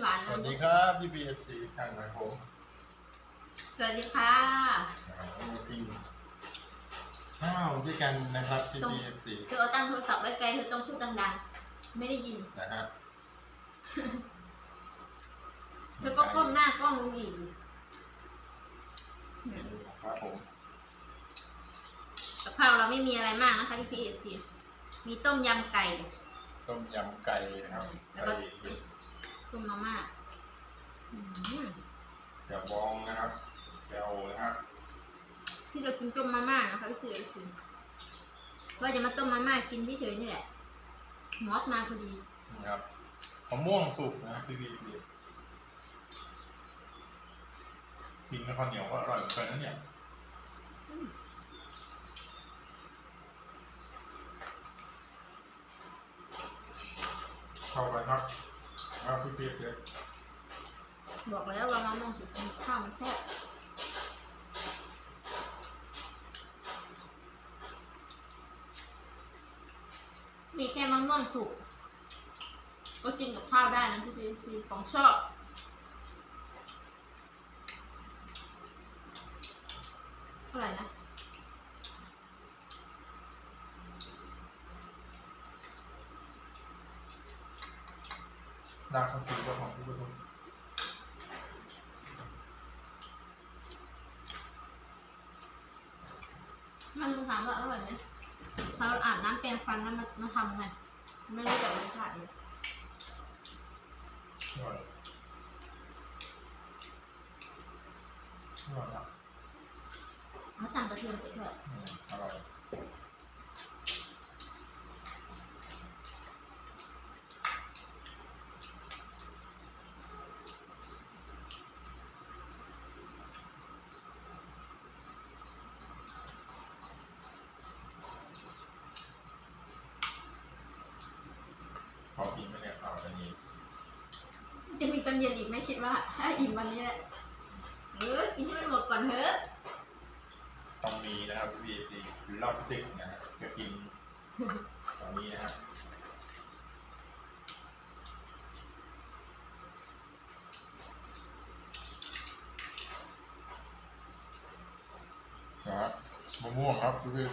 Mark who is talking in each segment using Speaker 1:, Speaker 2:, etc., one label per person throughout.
Speaker 1: หวาน
Speaker 2: ส
Speaker 1: นะ
Speaker 2: วัสดีครับพี่บีเอฟซีทางไหนผม
Speaker 1: สวัสดีค่ะ
Speaker 2: อ่ามากินข้าวด้วยกันนะครับพี่
Speaker 1: ตรง
Speaker 2: บีเอฟซี
Speaker 1: เธอเอาตั้งโทรศัพท์ไว้ไกลเธอต้องพูดดังๆ ไม่ได้ยิน
Speaker 2: นะฮะ
Speaker 1: เธอก็ก้มหน้ากล้องลงอีก
Speaker 2: ครับผม
Speaker 1: กับข้าวเราไม่มีอะไรมากนะคะพี่พีเอฟซีมีต้มยำไก่
Speaker 2: ต้มยำไก่นะครับ
Speaker 1: แล้วก็
Speaker 2: ไก่เผ็ด
Speaker 1: ต้มมาม่าอืม
Speaker 2: แจ่วบองนะครับแจ่วนะครับ
Speaker 1: ที่เรากินต้มมาม่านะคะพี่พีเอฟซีว่าจะมาต้มมาม่ากินเฉยๆนี่แหละหมอสมาพอดี
Speaker 2: นะครับมะม่วงสุกนะพี่บีเอฟซีกินกับข้าวเหนียวก็อร่อยเหมือนกันนะเนี่ย
Speaker 1: อืม
Speaker 2: เข้ากันครับ ครับพี่บีเอฟซี
Speaker 1: บอกแล้วว่ามะม่วงสุกกินข้าวมันแซ่บมีแค่มะม่วงสุกก็กินกับข้าวได้นะพี่พีซีของชอบเท่าไหร่นะ
Speaker 2: รักของคุณก็ของทุกคน
Speaker 1: มันถามว่าอร่อยไหมเราอาบน้ำแปรงฟันแล้วมามาทำไงไม่รู้จักรสชาติเลย
Speaker 2: อร่อยอร่อยอะ
Speaker 1: เขาตำกระเทียมเสร็จด้วย
Speaker 2: อืมอร่อย พอกินไม่เนี่ยเอาอันนี้
Speaker 1: จะมีตอนเย็นอีกไหมคิดว่าถ้าอิ่มวันนี้แหละเออกินให้มันหมดก่อนเถอะ
Speaker 2: ต้องมีนะครับพี่ดีรอบดึกนะฮะจะกินตอนนี้นะฮะนะฮะมะม่วงครับพี่พี่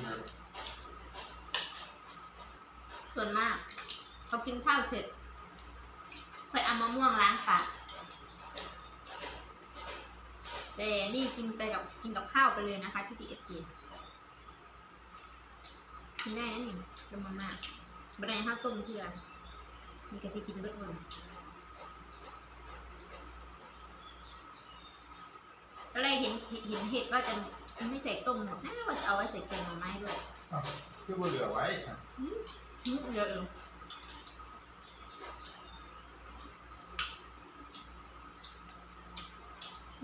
Speaker 1: ส่วนมาก เขากินข้าวเสร็จค่อยเอามะม่วงล้างปากแต่นี่กินไปกับกินกับข้าวไปเลยนะคะพี่พีเอฟซีกินได้นะนี่ต้มมาม่าบะไรข้าวต้มเพื่อนมีกระซิกินเบิดวันตอนแรกเห็นเห็นเห็ดว่าจะไม่ใส่ต้มหรอกนะว่าจะเอาไว้ใส่แกงหน่อไม้ด้วย
Speaker 2: อ้าวพี่ว่าเหลือไว้อะ
Speaker 1: อืมเยอะเลย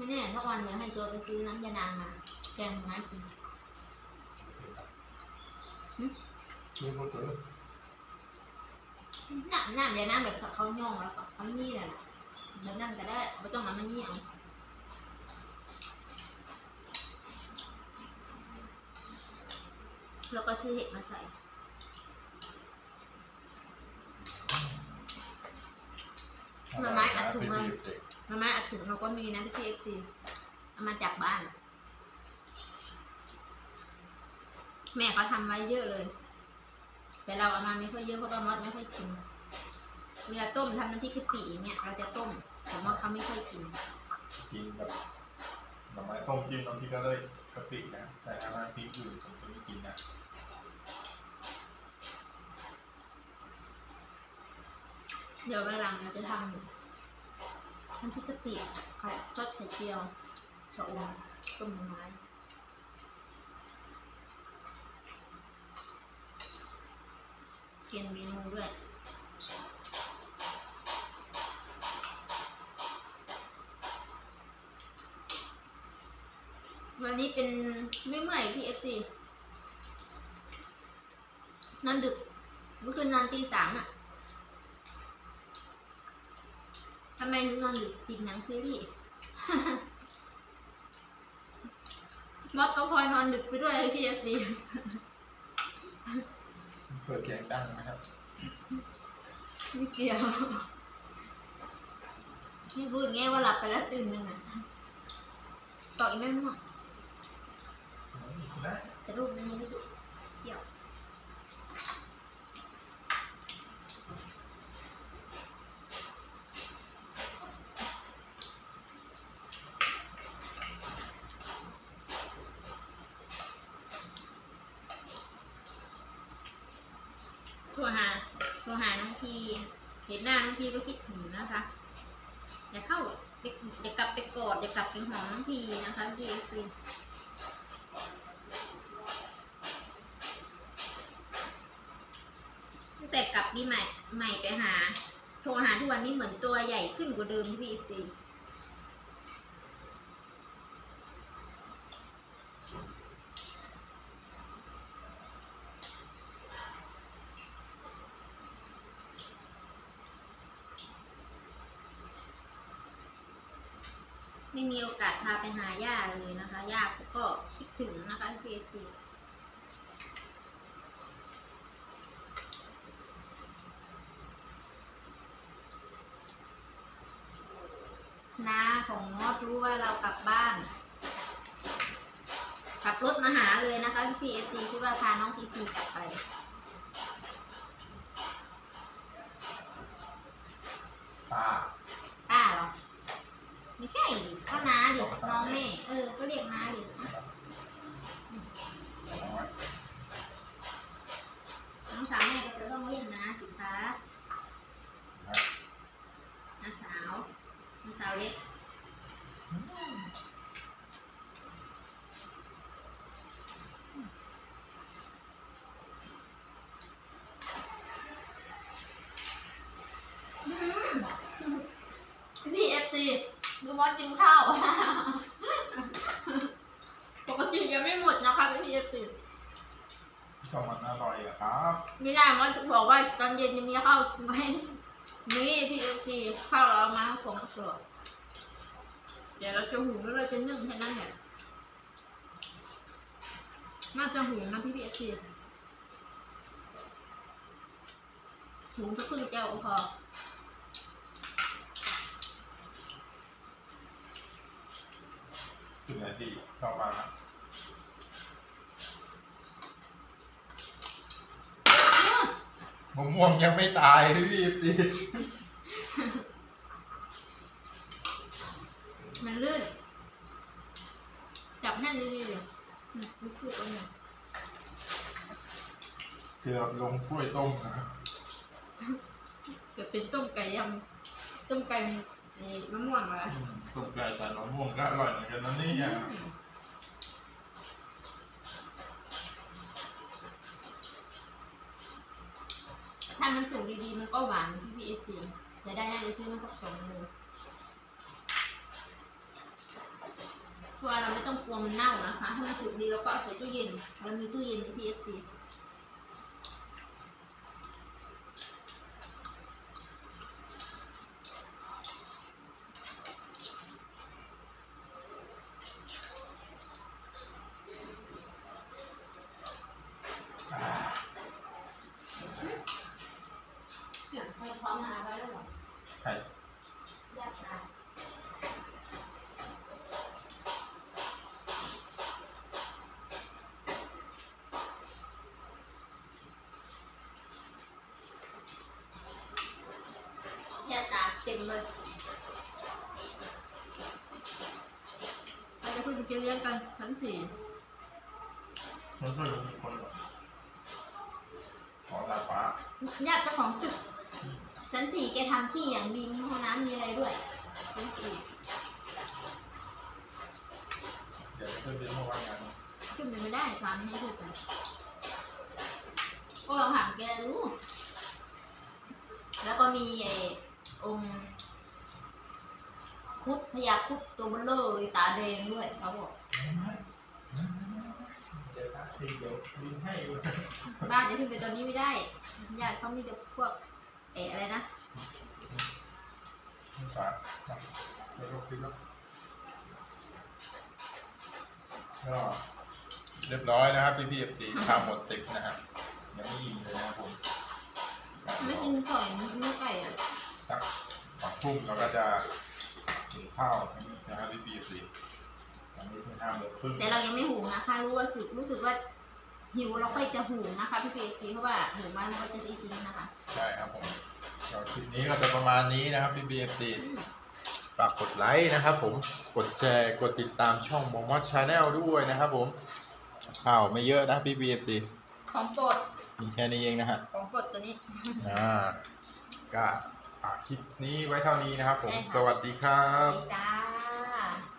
Speaker 1: ไม่แน่ถ้าวันเดี๋ยวให้ตัวไปซื้อน้ำยานางมาแกงหน่อไม้กิน
Speaker 2: พี่พูดถึง
Speaker 1: น้ำน้ำยานางแบบเขาย่องแล้วก็เขายี่น่ะนะแบบนั้นก็ได้ไม่ต้องมามายี่เอาแล้วก็ซื้อเห็ดมาใส่หน่อไม้อัดถุงมา
Speaker 2: พี่ดีเด็ก
Speaker 1: มาม่าอัดถุงเราก็มีนะพี่เอฟซีเอามาจากบ้าน แม่เขาทำไว้เยอะเลย แต่เราเอามาไม่ค่อยเยอะเพราะว่ามอสไม่ค่อยกิน เวลาต้มทำน้ำพริกกะปิอย่างเงี้ยเราจะต้มแต่มอสเขาไม่ค่อยกิน
Speaker 2: กินแบบหน่อไม้ต้มจิ้มน้ำพริกก็เลยกะปินะ แต่ถ้าน้ำพริกอื่นผมจะไม่กินนะ
Speaker 1: เดี๋ยววันหลังเราจะทำ น้ำพริกกะปิกับทอดไข่เจียวชะอมต้มหน่อไม้เปลี่ยนเมนูด้วยวันนี้เป็นไม่เมื่อยพี่เอฟซีนอนดึกเมื่อคืนนอนตีสามอะทำไมถึงนอนดึกติดหนังซีรีส์มอสก็พลอยนอนดึกไปด้วยพี่เอฟซี
Speaker 2: เปิดเสียงดังนะครับ
Speaker 1: ไม่เกี่ยวนี่พูดไงว่าหลับไปแล้วตื่นนึงอะต่ออีกไม่ม่วง
Speaker 2: ได้
Speaker 1: แต่รูปนั้นยังไม่สุดเดี่ยวโทรหาโทรหาน้องพีเห็นหน้าน้องพีก็คิดถึงนะคะอย่าเข้าเดี๋ยวกลับไปกอดเดี๋ยวกลับไปหอมน้องพีนะคะพี่เอฟซีแต่กลับนี่ใหม่ใหม่ไปหา โทรหาทุกวันนี้เหมือนตัวใหญ่ขึ้นกว่าเดิมพี่เอฟซี ไม่มีโอกาสพาไปหาย่าเลยนะคะย่าก็คิดถึงนะคะพี่เอฟซีน้าของมอดรู้ว่าเรากลับบ้าน ขับรถมาหาเลยนะคะพี่พีเอฟซีคิดว่าพาน้องพีพีกลับไป ป้า ไม่ใช่ก็น้าดิน้องแม่ เออ ก็เรียกน้าดิ
Speaker 2: เอาไว้
Speaker 1: น้องสาวแม่ก็จะต้องเรียกน้าสิคะน้าสาวน้าสาวเล็ก พี่เอฟซีดูมอส กินข้าว ปกติยังไม่หมดนะคะพี่เอฟซี
Speaker 2: ก็มันอร่อยอะครับ
Speaker 1: ไม่ได้มอสบอกว่าตอนเย็นจะมีข้าวไหมนี่พี่เอฟซีข้าวเราเอามาสองกระสอบเดี๋ยวเราจะหุงแล้วเราจะนึ่งแค่นั้นเนี่ยน่าจะหุงนะพี่พีเอฟซีหุงสักครึ่งแก้วก็พอ
Speaker 2: ถึงไหนดีชอบมากนะมะม่วงยังไม่ตายเลยพี่ตี
Speaker 1: มันลื่น จับแน่นดีๆเลยอืมลูกพูดตรงนี้
Speaker 2: เกือบลงถ้วยต้มนะ
Speaker 1: เกิดเป็นต้มไก่ยำต้มไก่ เอ่อมะม่วงเหรอ
Speaker 2: อืมต้มไก่แต่มะม่วงก็อร่อยเหมือนกันนะเนี่ย
Speaker 1: ถ้ามันสุกดีๆ มันก็หวานพี่พีเอฟจีจะได้น่าจะซื้อมาสักสองโลเพราะว่าเราไม่ต้องกลัวมันเน่านะคะ ถ้ามันสุกดีเราก็เอาใส่ตู้เย็นเรามีตู้เย็นพี่เอฟซีเสียงใครพร้อมมาแล้วเหรอ
Speaker 2: ไข่
Speaker 1: ยากนะยาตา เต็มเลยเราจะคุยกับเลี้ยงกันชั้นสี่
Speaker 2: มันก็ยังมีคนแบบขอลาฟ้า
Speaker 1: ญาติเจ้าของตึกชั้นสี่แกทำที่อย่างดีมีห้องน้ำมีอะไรด้วยชั้นสี่
Speaker 2: เดี๋ยวเพื่อนเป็นเมื่อวานงาน
Speaker 1: ขึ้นไปไม่ได้ทำให้ถูกกันก็ลองถามแกรู้แล้วก็มีไอ้องค์คุด พญาคุดตัวเบลเลอร์เลยตาแดงด้วยเขาบอก
Speaker 2: เจอทักทีเดี๋ยวบินให้ด้วย
Speaker 1: บ้านจะขึ้นไปตอนนี้ไม่ได้ญาติเขามีแต่พวกเอออะไรนะ
Speaker 2: ฝากเดี๋ยวเราคิดแล้วก็เรียบร้อยนะครับพี่พี่เอฟซีทำหมดติดนะครับยังไม่ยิงเลยนะครับผม
Speaker 1: ไม่กินข่อยเนื้อไก่อะ
Speaker 2: สักสองทุ่มเราก็จะ ถึงข้าวนะครับพี่ปีสิตอนนี้เพิ่งห้าโมงครึ่ง
Speaker 1: แต่เรายังไม่หุงนะคะ รู้ว่าสึกรู้สึกว่าหิวเราค่อยจะหุงนะคะพี่เฟซีเพราะว่าหุงไว้มันก็จะได้กินนะคะ
Speaker 2: ใช่ครับผมก็คลิปนี้ก็จะประมาณนี้นะครับพี่บีเอฟซีฝากกดไลค์นะครับ ผมกดแชร์กดติดตามช่องมอมอชาแนลด้วยนะครับ ผมข่าวไม่เยอะนะพี่บีเอฟซี
Speaker 1: ของโปรด
Speaker 2: มีแค่นี้เองนะฮะ
Speaker 1: ของโปรดตัวนี้
Speaker 2: อ่าก็ฝาก คลิปนี้ไว้เท่านี้นะครับผมสวัสดีครับ
Speaker 1: จ้า